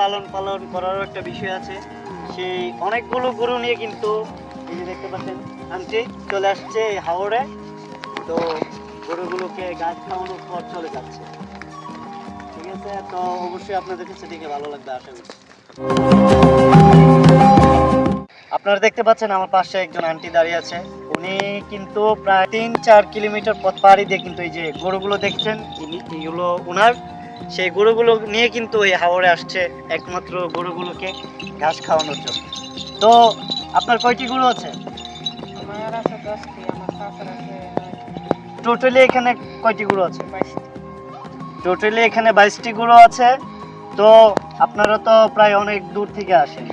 লালন পালন করারও একটা বিষয় আছে। সেই অনেকগুলো গরু নিয়ে কিন্তু এই যে দেখতে পাচ্ছেন, আনছি, চলে আসছে হাওড়ে। তো গরুগুলোকে গাছ খাওয়ানোর খর চলে যাচ্ছে। ঠিক আছে, তো অবশ্যই আপনাদের কাছে দেখে ভালো লাগবে, আশা করছি আপনারা দেখতে পাচ্ছেন, আমার পাশে একজন আন্টি দাঁড়িয়ে আছে। উনি কিন্তু প্রায় তিন চার কিলোমিটার পথ পাহাড়ি দিয়ে কিন্তু এই যে গরুগুলো দেখছেন এগুলো ওনার সেই গরুগুলো নিয়ে কিন্তু এই হাওড়ে আসছে একমাত্র গরুগুলোকে ঘাস খাওয়ানোর জন্য। তো আপনার কয়টি গরু আছে? টোটালি এখানে কয়টি গরু আছে? বাইশটি। টোটালি এখানে বাইশটি গরু আছে। তো আপনারা তো প্রায় অনেক দূর থেকে আসেন।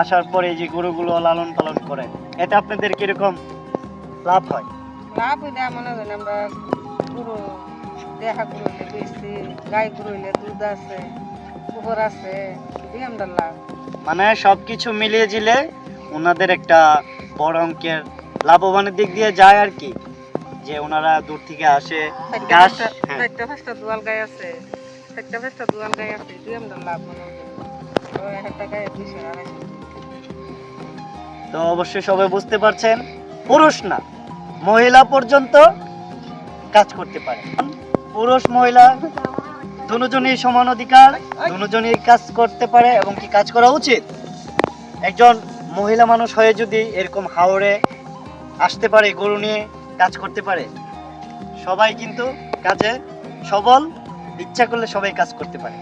আসার পরে এই যে গরুগুলো লালন পালন করেন এটা আপনাদের কীরকম লাভ হয়? লাভ হয় আমরা গরু দেখা গরু হইলে বেশি গাই গরু হইলে দুধ আছে গোবর আছে লাভ মানে সব কিছু মিলিয়ে জিলে ওনাদের একটা বড় অঙ্কের লাভবানের দিক দিয়ে যায় আর কি যে ওনারা দূর থেকে আসে হ্যাঁ। চারটা পাঁচটা দোয়াল গাই আছে চারটা পাঁচটা দোয়াল গাই আছে দুইশো আড়াইশো। তো অবশ্যই সবাই বুঝতে পারছেন পুরুষ না মহিলা পর্যন্ত কাজ করতে পারে। পুরুষ, মহিলা, দুজনই সমান অধিকার, দুজনই কাজ করতে পারে এবং কি কাজ করা উচিত? একজন মহিলা মানুষ হয়ে যদি এরকম হাওড়ে আসতে পারে, গরু নিয়ে কাজ করতে পারে, সবাই কিন্তু কাজে সবল, ইচ্ছা করলে সবাই কাজ করতে পারে।